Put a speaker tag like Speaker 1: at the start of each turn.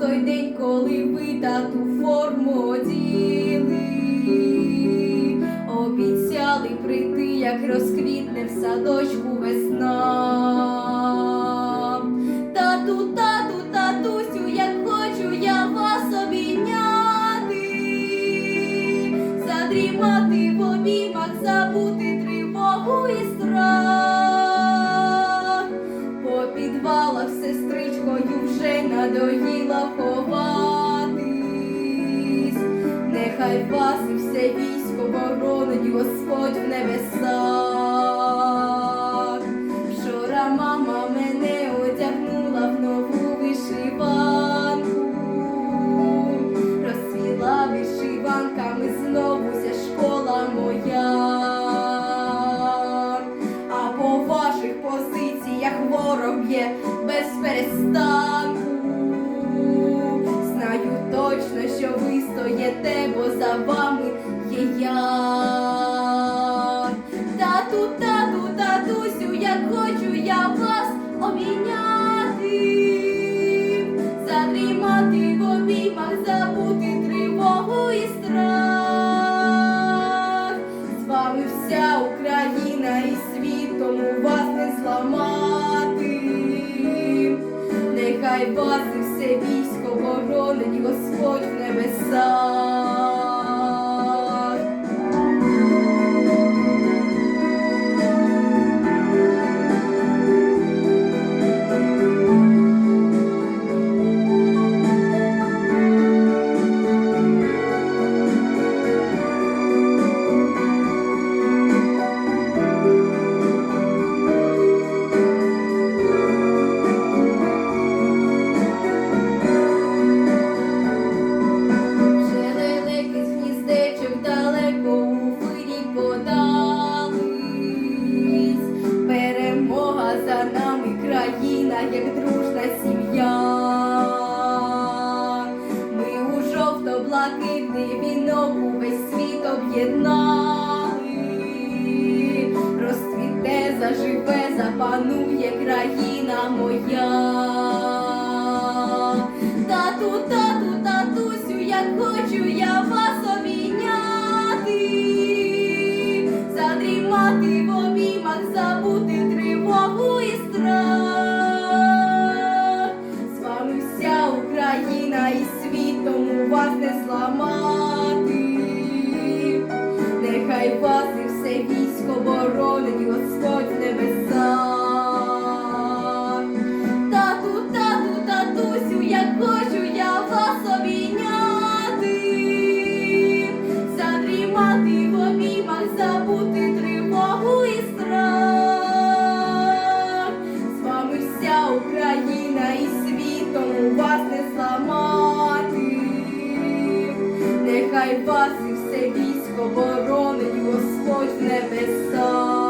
Speaker 1: той день, коли ви тату форму оділи, обіцяли прийти, як розквітне в садочку весна. Тату, тату, татусю, як хочу я вас обійняти, задрімати в обіймах, забути тривогу і надоїла ховатись. Нехай вас і все військо боронить Господь в небесах. Вчора мама мене одягнула в нову вишиванку, розцвіла вишиванками знову ця школа моя. Позиціях ворог б'є без перестанку. Що ви стоїте, бо за вами є я. Тату, тату, татусю, як хочу я вас обійняти, задрімати в обіймах, забути тривогу і страх. З вами вся Україна і світом у вас не зламати. Нехай вас і все військо боронить Господь в небесах. Нами, країна, як дружна сім'я. Ми у жовто-блакитний вінок увесь світ об'єднали. Розцвіте, заживе, запанує країна моя. Господь в небесах. Тату, тату, татусю, як хочу я вас обійняти, задрімати в обіймах, забути тривогу і страх. З вами вся Україна і світом у вас не зламати. Нехай вас і все військо боронить Господь в небесах.